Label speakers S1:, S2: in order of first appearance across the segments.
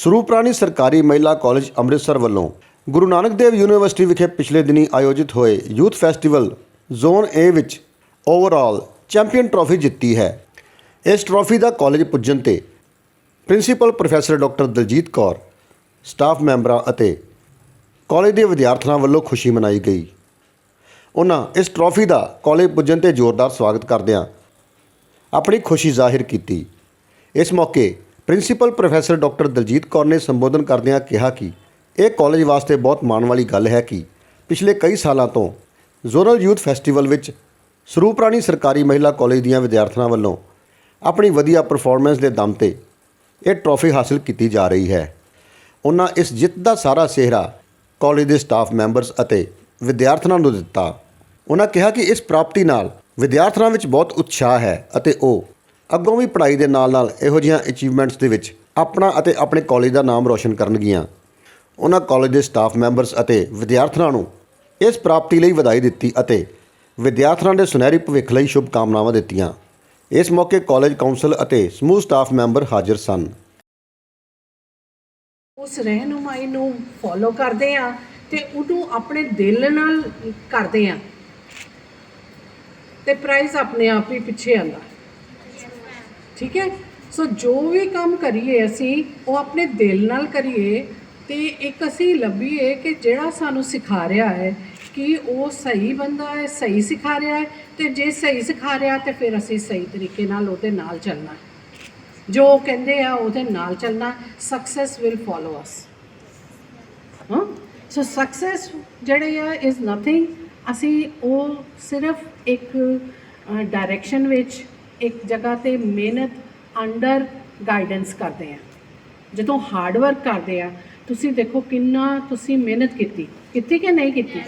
S1: ਸਰੂਪਰਾਣੀ ਸਰਕਾਰੀ ਮਹਿਲਾ ਕਾਲਜ ਅੰਮ੍ਰਿਤਸਰ ਵੱਲੋਂ ਗੁਰੂ ਨਾਨਕ ਦੇਵ ਯੂਨੀਵਰਸਿਟੀ ਵਿਖੇ ਪਿਛਲੇ ਦਿਨੀ ਆਯੋਜਿਤ ਹੋਏ ਯੂਥ ਫੈਸਟੀਵਲ ਜ਼ੋਨ A ਵਿੱਚ ਓਵਰਆਲ ਚੈਂਪੀਅਨ ਟਰਾਫੀ ਜਿੱਤੀ ਹੈ। ਇਸ ਟਰਾਫੀ ਦਾ ਕਾਲਜ ਪੁੱਜਣ ਤੇ principal professor doctor Daljeet Kaur, staff ਮੈਂਬਰਾਂ ਅਤੇ ਕਾਲਜ ਦੇ ਵਿਦਿਆਰਥੀਆਂ ਵੱਲੋਂ ਖੁਸ਼ੀ ਮਨਾਈ ਗਈ। ਉਹਨਾਂ ਇਸ ਟਰਾਫੀ ਦਾ ਕਾਲਜ ਪੁੱਜਣ ਤੇ ਜ਼ੋਰਦਾਰ ਸਵਾਗਤ ਕਰਦਿਆਂ ਆਪਣੀ ਖੁਸ਼ੀ ਜ਼ਾਹਿਰ ਕੀਤੀ। ਇਸ ਮੌਕੇ principal professor doctor Daljeet Kaur ਨੇ ਸੰਬੋਧਨ ਕਰਦਿਆਂ ਕਿਹਾ ਕਿ ਇਹ ਕਾਲਜ ਵਾਸਤੇ ਬਹੁਤ ਮਾਣ ਵਾਲੀ ਗੱਲ ਹੈ ਕਿ ਪਿਛਲੇ ਕਈ ਸਾਲਾਂ ਤੋਂ ਜ਼ੋਨਲ ਯੂਥ ਫੈਸਟੀਵਲ ਵਿੱਚ ਸਰੂਪਰਾਣੀ ਸਰਕਾਰੀ ਮਹਿਲਾ ਕਾਲਜ ਦੀਆਂ ਵਿਦਿਆਰਥਣਾਂ ਵੱਲੋਂ ਆਪਣੀ ਵਧੀਆ ਪਰਫਾਰਮੈਂਸ ਦੇ ਦਮ ਤੇ ਇਹ ਟਰਾਫੀ ਹਾਸਲ ਕੀਤੀ ਜਾ ਰਹੀ ਹੈ। ਉਹਨਾਂ ਇਸ ਜਿੱਤ ਦਾ ਸਾਰਾ ਸਿਹਰਾ ਕਾਲਜ ਦੇ ਸਟਾਫ ਮੈਂਬਰਸ ਅਤੇ ਵਿਦਿਆਰਥਣਾਂ ਨੂੰ ਦਿੱਤਾ। ਉਹਨਾਂ ਕਿਹਾ ਕਿ ਇਸ ਪ੍ਰਾਪਤੀ ਨਾਲ ਵਿਦਿਆਰਥਣਾਂ ਵਿੱਚ ਬਹੁਤ ਉਤਸ਼ਾਹ ਹੈ ਅਤੇ ਉਹ ਅੱਗੋਂ ਵੀ ਪੜ੍ਹਾਈ ਦੇ ਨਾਲ-ਨਾਲ ਇਹੋ ਜਿਹੀਆਂ ਅਚੀਵਮੈਂਟਸ ਦੇ ਵਿੱਚ ਆਪਣਾ ਅਤੇ ਆਪਣੇ ਕਾਲਜ ਦਾ ਨਾਮ ਰੋਸ਼ਨ ਕਰਨਗੀਆਂ। ਉਹਨਾਂ ਕਾਲਜ ਦੇ ਸਟਾਫ ਮੈਂਬਰਸ ਅਤੇ ਵਿਦਿਆਰਥਣਾਂ ਨੂੰ ਇਸ ਪ੍ਰਾਪਤੀ ਲਈ ਵਧਾਈ ਦਿੱਤੀ ਅਤੇ ਵਿਦਿਆਰਥਣਾਂ ਦੇ ਸੁਨਹਿਰੀ ਭਵਿੱਖ ਲਈ ਸ਼ੁਭ ਕਾਮਨਾਵਾਂ ਦਿੱਤੀਆਂ। ਇਸ ਮੌਕੇ ਕਾਲਜ ਕਾਉਂਸਲ ਅਤੇ ਸਮੂਹ ਸਟਾਫ ਮੈਂਬਰ ਹਾਜ਼ਰ ਸਨ।
S2: ਉਸ ਰਹਿਨੁਮਾਈ ਨੂੰ ਫੋਲੋ ਕਰਦੇ ਆ ਤੇ ਉਹਨੂੰ ਆਪਣੇ ਦਿਲ ਨਾਲ ਕਰਦੇ ਆ ਤੇ ਪ੍ਰਾਈਜ਼ ਆਪਣੇ ਆਪ ਹੀ ਪਿੱਛੇ ਆਉਂਦਾ। ਠੀਕ ਹੈ? ਸੋ ਜੋ ਵੀ ਕੰਮ ਕਰੀਏ ਅਸੀਂ, ਉਹ ਆਪਣੇ ਦਿਲ ਨਾਲ ਕਰੀਏ ਤੇ ਇੱਕ ਅਸੀਂ ਲੱਭੀਏ ਕਿ ਜਿਹੜਾ ਸਾਨੂੰ ਸਿਖਾ ਰਿਹਾ ਹੈ ਕਿ ਉਹ ਸਹੀ ਬੰਦਾ ਹੈ, ਸਹੀ ਸਿਖਾ ਰਿਹਾ ਹੈ ਤੇ ਜੇ ਸਹੀ ਸਿਖਾ ਰਿਹਾ ਤੇ ਫਿਰ ਅਸੀਂ ਸਹੀ ਤਰੀਕੇ ਨਾਲ ਉਹਦੇ ਨਾਲ ਚੱਲਣਾ ਜੋ ਉਹ ਕਹਿੰਦੇ ਆ, ਉਹਦੇ ਨਾਲ ਚੱਲਣਾ ਸਕਸੈਸ ਵਿਲ ਫੋਲੋ ਅਸ ਹਾਂ? ਸੋ ਸਕਸੈਸ ਜਿਹੜੇ ਆ ਇਜ਼ ਨਥਿੰਗ ਅਸੀਂ ਉਹ ਸਿਰਫ ਇੱਕ ਡਾਇਰੈਕਸ਼ਨ ਵਿੱਚ ਇੱਕ ਜਗ੍ਹਾ ਤੇ ਮਿਹਨਤ ਅੰਡਰ ਗਾਈਡੈਂਸ ਕਰਦੇ ਆ। ਜਦੋਂ ਹਾਰਡ ਵਰਕ ਕਰਦੇ ਆ ਤੁਸੀਂ ਦੇਖੋ ਕਿੰਨਾ ਤੁਸੀਂ ਮਿਹਨਤ ਕੀਤੀ। ਕੀਤੀ ਕਿ ਨਹੀਂ ਕੀਤੀ?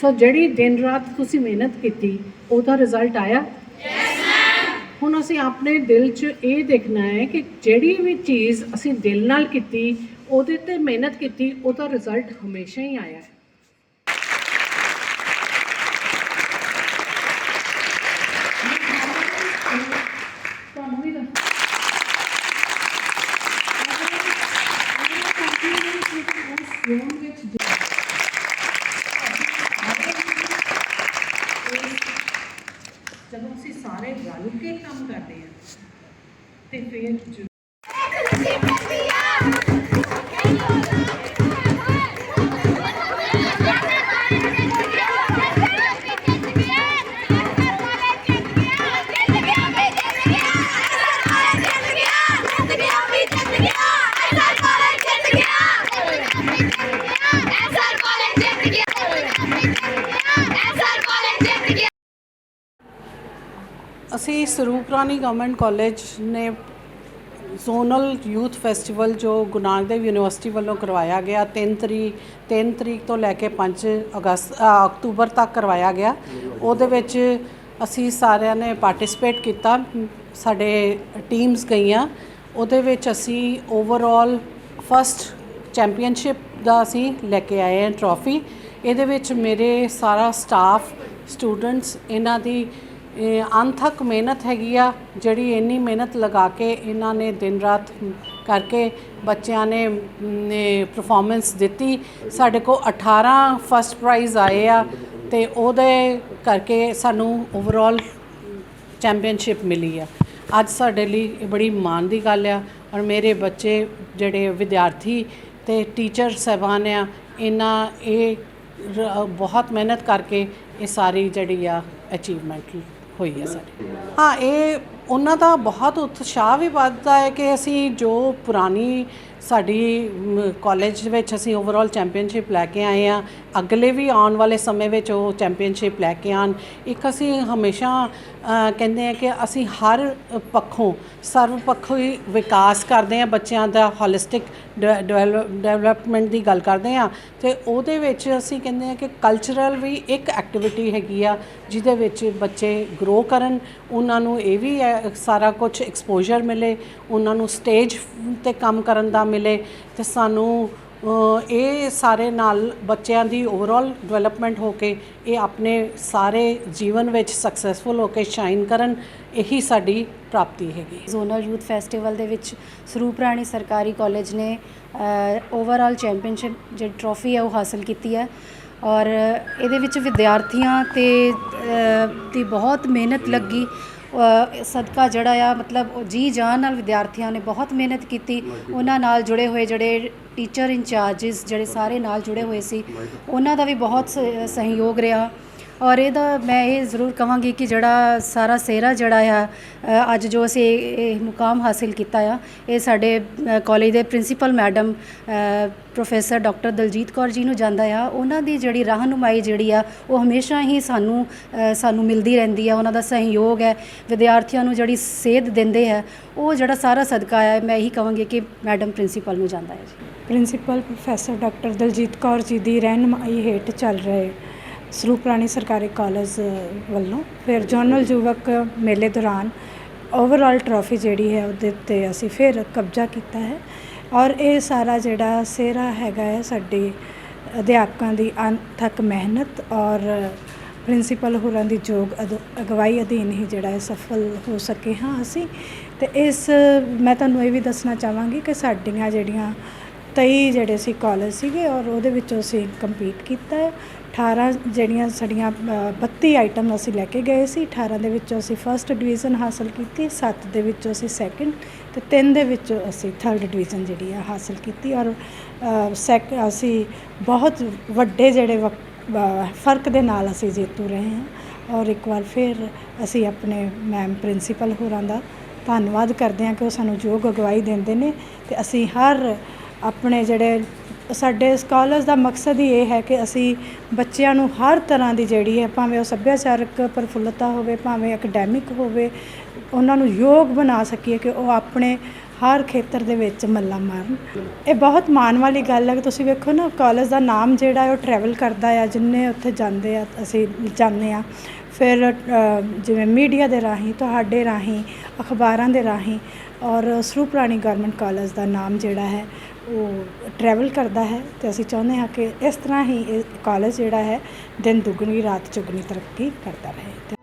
S2: ਸੋ ਜਿਹੜੀ ਦਿਨ ਰਾਤ ਤੁਸੀਂ ਮਿਹਨਤ ਕੀਤੀ ਉਹਦਾ ਰਿਜ਼ਲਟ ਆਇਆ? ਹੁਣ ਅਸੀਂ ਆਪਣੇ ਦਿਲ 'ਚ ਇਹ ਦੇਖਣਾ ਹੈ ਕਿ ਜਿਹੜੀ ਵੀ ਚੀਜ਼ ਅਸੀਂ ਦਿਲ ਨਾਲ ਕੀਤੀ ਉਹਦੇ ਤੇ ਮਿਹਨਤ ਕੀਤੀ ਉਹਦਾ ਰਿਜ਼ਲਟ ਹਮੇਸ਼ਾ ਹੀ ਆਇਆ ਹੈ। ਉਸ ਵਿੱਚ ਜਦੋਂ ਅਸੀਂ ਸਾਰੇ ਰਲ ਕੇ ਕੰਮ ਕਰਦੇ ਹਾਂ ਤੇ ਫਿਰ ਜ਼ਰੂਰ ਅਸੀਂ ਸਰੂਪਰਾਣੀ ਗਵਰਨਮੈਂਟ ਕਾਲਜ ਨੇ ਜ਼ੋਨਲ ਯੂਥ ਫੈਸਟੀਵਲ ਜੋ ਗੁਰੂ ਨਾਨਕ ਦੇਵ ਯੂਨੀਵਰਸਿਟੀ ਵੱਲੋਂ ਕਰਵਾਇਆ ਗਿਆ 3 ਤਰੀਕ 3 ਤਰੀਕ ਤੋਂ ਲੈ ਕੇ 5 ਅਗਸਤ ਅ, ਅਕਤੂਬਰ ਤੱਕ ਕਰਵਾਇਆ ਗਿਆ। ਉਹਦੇ ਵਿੱਚ ਅਸੀਂ ਸਾਰਿਆਂ ਨੇ ਪਾਰਟਿਸਿਪੇਟ ਕੀਤਾ ਸਾਡੇ ਟੀਮਸ ਗਈਆਂ। ਉਹਦੇ ਵਿੱਚ ਅਸੀਂ ਓਵਰਆਲ ਫਸਟ ਚੈਂਪੀਅਨਸ਼ਿਪ ਦਾ ਅਸੀਂ ਲੈ ਕੇ ਆਏ ਹਾਂ ਟਰੋਫੀ ਇਹਦੇ ਵਿੱਚ ਮੇਰੇ ਸਾਰਾ ਸਟਾਫ ਸਟੂਡੈਂਟਸ ਇਹਨਾਂ ਦੀ ਅਣਥੱਕ ਮਿਹਨਤ ਹੈਗੀ ਆ, ਜਿਹੜੀ ਇੰਨੀ ਮਿਹਨਤ ਲਗਾ ਕੇ ਇਹਨਾਂ ਨੇ ਦਿਨ ਰਾਤ ਕਰਕੇ ਬੱਚਿਆਂ ਨੇ ਨੇ ਪਰਫਾਰਮੈਂਸ ਦਿੱਤੀ। ਸਾਡੇ ਕੋਲ 18 ਫਸਟ ਪ੍ਰਾਈਜ਼ ਆਏ ਆ ਤੇ ਉਹਦੇ ਕਰਕੇ ਸਾਨੂੰ ਓਵਰਆਲ ਚੈਂਪੀਅਨਸ਼ਿਪ ਮਿਲੀ ਆ। ਅੱਜ ਸਾਡੇ ਲਈ ਇਹ ਬੜੀ ਮਾਣ ਦੀ ਗੱਲ ਆ ਔਰ ਮੇਰੇ ਬੱਚੇ ਜਿਹੜੇ ਵਿਦਿਆਰਥੀ ਤੇ ਟੀਚਰ ਸਹਿਬਾਨ ਆ, ਇਹਨਾਂ ਇਹ ਬਹੁਤ ਮਿਹਨਤ ਕਰਕੇ ਇਹ ਸਾਰੀ ਜਿਹੜੀ ਆ ਅਚੀਵਮੈਂਟ ਹੋਈ ਹੈ ਸਾਡੀ। ਹਾਂ, ਇਹ ਉਹਨਾਂ ਦਾ ਬਹੁਤ ਉਤਸ਼ਾਹ ਵੀ ਵੱਧਦਾ ਹੈ ਕਿ ਅਸੀਂ ਜੋ ਪੁਰਾਣੀ ਸਾਡੀ ਕਾਲਜ ਵਿੱਚ ਅਸੀਂ ਓਵਰਆਲ ਚੈਂਪੀਅਨਸ਼ਿਪ ਲੈ ਕੇ ਆਏ ਆ ਅਗਲੇ ਵੀ ਆਉਣ ਵਾਲੇ ਸਮੇਂ ਵਿੱਚ ਉਹ ਚੈਂਪੀਅਨਸ਼ਿਪ ਲੈ ਕੇ ਆਣ ਇੱਕ ਅਸੀਂ ਹਮੇਸ਼ਾ ਕਹਿੰਦੇ ਆ ਕਿ ਅਸੀਂ ਹਰ ਪੱਖੋਂ ਸਰਵ ਪੱਖੀ ਵਿਕਾਸ ਕਰਦੇ ਆ ਬੱਚਿਆਂ ਦਾ ਹੋਲਿਸਟਿਕ ਡਿਵੈਲਪਮੈਂਟ ਦੀ ਗੱਲ ਕਰਦੇ ਆ ਤੇ ਉਹਦੇ ਵਿੱਚ ਅਸੀਂ ਕਹਿੰਦੇ ਆ ਕਿ ਕਲਚਰਲ ਵੀ ਇੱਕ ਐਕਟੀਵਿਟੀ ਹੈਗੀ ਆ ਜਿਹਦੇ ਵਿੱਚ ਬੱਚੇ ਗਰੋ ਕਰਨ। ਉਹਨਾਂ ਨੂੰ ਇਹ ਵੀ ਹੈ, ਸਾਰਾ ਕੁਝ ਐਕਸਪੋਜ਼ਰ ਮਿਲੇ। ਉਹਨਾਂ ਨੂੰ ਸਟੇਜ ਤੇ ਕੰਮ ਕਰਨ ਦਾ ਮਿਲੇ ਤੇ ਸਾਨੂੰ ਇਹ ਸਾਰੇ ਨਾਲ ਬੱਚਿਆਂ ਦੀ ਓਵਰਆਲ ਡਿਵੈਲਪਮੈਂਟ ਹੋ ਕੇ ਇਹ ਆਪਣੇ ਸਾਰੇ ਜੀਵਨ ਵਿੱਚ ਸਕਸੈਸਫੁਲ ਹੋ ਕੇ ਸ਼ਾਈਨ ਕਰਨ, ਇਹੀ ਸਾਡੀ ਪ੍ਰਾਪਤੀ ਹੈਗੀ।
S3: ਜ਼ੋਨਲ ਯੂਥ ਫੈਸਟੀਵਲ ਦੇ ਵਿੱਚ ਸਰੂਪ ਰਾਣੀ ਸਰਕਾਰੀ ਕਾਲਜ ਨੇ ਓਵਰਆਲ ਚੈਂਪੀਅਨਸ਼ਿਪ ਜਿਹੜੀ ਟਰੋਫੀ ਹੈ ਉਹ ਹਾਸਲ ਕੀਤੀ ਹੈ ਔਰ ਇਹਦੇ ਵਿੱਚ ਵਿਦਿਆਰਥੀਆਂ ਤੇ ਦੀ ਬਹੁਤ ਮਿਹਨਤ ਲੱਗੀ। ਸਦਕਾ ਜਿਹੜਾ ਆ ਮਤਲਬ ਜੀ ਜਾਨ ਨਾਲ ਵਿਦਿਆਰਥੀਆਂ ਨੇ ਬਹੁਤ ਮਿਹਨਤ ਕੀਤੀ। ਉਹਨਾਂ ਨਾਲ ਜੁੜੇ ਹੋਏ ਜਿਹੜੇ ਟੀਚਰ ਇੰਚਾਰਜਸ ਜਿਹੜੇ ਸਾਰੇ ਨਾਲ ਜੁੜੇ ਹੋਏ ਸੀ ਉਹਨਾਂ ਦਾ ਵੀ ਬਹੁਤ ਸਹਿਯੋਗ ਰਿਹਾ। ਔਰ ਇਹਦਾ ਮੈਂ ਇਹ ਜ਼ਰੂਰ ਕਹਾਂਗੀ ਕਿ ਜਿਹੜਾ ਸਾਰਾ ਸਿਹਰਾ ਜਿਹੜਾ ਆ ਅੱਜ ਜੋ ਅਸੀਂ ਇਹ ਮੁਕਾਮ ਹਾਸਿਲ ਕੀਤਾ ਆ, ਇਹ ਸਾਡੇ ਕਾਲਜ ਦੇ principal madam professor doctor Daljeet Kaur ji ਨੂੰ ਜਾਂਦਾ ਆ। ਉਹਨਾਂ ਦੀ ਜਿਹੜੀ ਰਹਿਨੁਮਾਈ ਜਿਹੜੀ ਆ, ਉਹ ਹਮੇਸ਼ਾ ਹੀ ਸਾਨੂੰ ਸਾਨੂੰ ਮਿਲਦੀ ਰਹਿੰਦੀ ਆ। ਉਹਨਾਂ ਦਾ ਸਹਿਯੋਗ ਹੈ, ਵਿਦਿਆਰਥੀਆਂ ਨੂੰ ਜਿਹੜੀ ਸੇਧ ਦਿੰਦੇ ਹੈ ਉਹ ਜਿਹੜਾ ਸਾਰਾ ਸਦਕਾ ਹੈ ਮੈਂ ਇਹੀ ਕਹਾਂਗੀ ਕਿ ਮੈਡਮ ਪ੍ਰਿੰਸੀਪਲ ਨੂੰ ਜਾਂਦਾ ਹੈ ਜੀ।
S4: Principal professor doctor Daljeet Kaur ji ਦੀ ਰਹਿਨੁਮਾਈ ਹੇਠ ਚੱਲ ਰਹੇ ਸਰੂਪ ਰਾਣੀ ਸਰਕਾਰੀ ਕਾਲਜ ਵੱਲੋਂ। ਫਿਰ ਜਨਰਲ ਯੁਵਕ ਮੇਲੇ ਦੌਰਾਨ ਓਵਰਆਲ ਟਰਾਫੀ ਜਿਹੜੀ ਹੈ ਉਹਦੇ ਉੱਤੇ ਅਸੀਂ ਫਿਰ ਕਬਜ਼ਾ ਕੀਤਾ ਹੈ। ਔਰ ਇਹ ਸਾਰਾ ਜਿਹੜਾ ਸਿਹਰਾ ਹੈਗਾ ਹੈ, ਸਾਡੇ ਅਧਿਆਪਕਾਂ ਦੀ ਅਣਥੱਕ ਮਿਹਨਤ ਔਰ ਪ੍ਰਿੰਸੀਪਲ ਹੋਰਾਂ ਦੀ ਯੋਗ ਅਦ- ਅਗਵਾਈ ਅਧੀਨ ਹੀ ਜਿਹੜਾ ਹੈ ਸਫਲ ਹੋ ਸਕੇ ਹਾਂ ਅਸੀਂ। ਤੇ ਇਸ, ਮੈਂ ਤੁਹਾਨੂੰ ਇਹ ਵੀ ਦੱਸਣਾ ਚਾਹਾਂਗੀ ਕਿ ਸਾਡੀਆਂ ਜਿਹੜੀਆਂ 23 ਜਿਹੜੇ ਸੀ ਕਾਲਜ ਸੀਗੇ ਔਰ ਉਹਦੇ ਵਿੱਚੋਂ ਅਸੀਂ ਕੰਪੀਟ ਕੀਤਾ ਹੈ। 18 ਜਿਹੜੀਆਂ ਸਾਡੀਆਂ ਅ, 32 ਆਈਟਮ ਅਸੀਂ ਲੈ ਕੇ ਗਏ ਸੀ। 18 ਦੇ ਵਿੱਚੋਂ ਅਸੀਂ ਫਰਸਟ ਡਿਵੀਜ਼ਨ ਹਾਸਲ ਕੀਤੀ 7 ਦੇ ਵਿੱਚੋਂ ਅਸੀਂ ਸੈਕੰਡ ਤੇ 3 ਦੇ ਵਿੱਚੋਂ ਅਸੀਂ ਥਰਡ ਡਿਵੀਜ਼ਨ ਜਿਹੜੀ ਆ ਹਾਸਲ ਕੀਤੀ। ਔਰ ਸੈਕ ਅਸੀਂ ਬਹੁਤ ਵੱਡੇ ਜਿਹੜੇ ਵਕ- ਫ਼ਰਕ ਦੇ ਨਾਲ ਅਸੀਂ ਜੇਤੂ ਰਹੇ ਹਾਂ। ਔਰ ਇੱਕ ਵਾਰ ਫਿਰ ਅਸੀਂ ਆਪਣੇ ਮੈਮ ਪ੍ਰਿੰਸੀਪਲ ਹੋਰਾਂ ਦਾ ਧੰਨਵਾਦ ਕਰਦੇ ਹਾਂ ਕਿ ਉਹ ਸਾਨੂੰ ਯੋਗ ਅਗਵਾਈ ਦਿੰਦੇ ਨੇ ਤੇ ਅਸੀਂ ਹਰ ਆਪਣੇ ਜਿਹੜੇ ਸਾਡੇ ਇਸ ਕਾਲਜ ਦਾ ਮਕਸਦ ਹੀ ਇਹ ਹੈ ਕਿ ਅਸੀਂ ਬੱਚਿਆਂ ਨੂੰ ਹਰ ਤਰ੍ਹਾਂ ਦੀ ਜਿਹੜੀ ਹੈ, ਭਾਵੇਂ ਉਹ ਸੱਭਿਆਚਾਰਕ ਪ੍ਰਫੁੱਲਤਾ ਹੋਵੇ, ਭਾਵੇਂ ਅਕੈਡੈਮਿਕ ਹੋਵੇ, ਉਹਨਾਂ ਨੂੰ ਯੋਗ ਬਣਾ ਸਕੀਏ ਕਿ ਉਹ ਆਪਣੇ ਹਰ ਖੇਤਰ ਦੇ ਵਿੱਚ ਮੱਲਾ ਮਾਰਨ। ਇਹ ਬਹੁਤ ਮਾਣ ਵਾਲੀ ਗੱਲ ਹੈ ਕਿ ਤੁਸੀਂ ਵੇਖੋ ਨਾ ਕਾਲਜ ਦਾ ਨਾਮ ਜਿਹੜਾ ਹੈ ਉਹ ਟਰੈਵਲ ਕਰਦਾ ਆ, ਜਿੰਨੇ ਉੱਥੇ ਜਾਂਦੇ ਆ, ਅਸੀਂ ਜਾਂਦੇ ਆ ਫਿਰ ਜਿਵੇਂ ਮੀਡੀਆ ਦੇ ਰਾਹੀਂ, ਤੁਹਾਡੇ ਰਾਹੀਂ, ਅਖਬਾਰਾਂ ਦੇ ਰਾਹੀਂ ਔਰ ਸਰੂਪਰਾਣੀ ਗਵਰਨਮੈਂਟ ਕਾਲਜ ਦਾ ਨਾਮ ਜਿਹੜਾ ਹੈ ਉਹ ਟਰੈਵਲ ਕਰਦਾ ਹੈ ਤੇ ਅਸੀਂ ਚਾਹੁੰਦੇ ਹਾਂ ਕਿ ਇਸ ਤਰ੍ਹਾਂ ਹੀ ਇਹ ਕਾਲਜ ਜਿਹੜਾ ਹੈ ਦਿਨ ਦੁੱਗਣੀ, ਰਾਤ ਚੌਗੁਣੀ ਤਰੱਕੀ ਕਰਦਾ ਰਹੇ।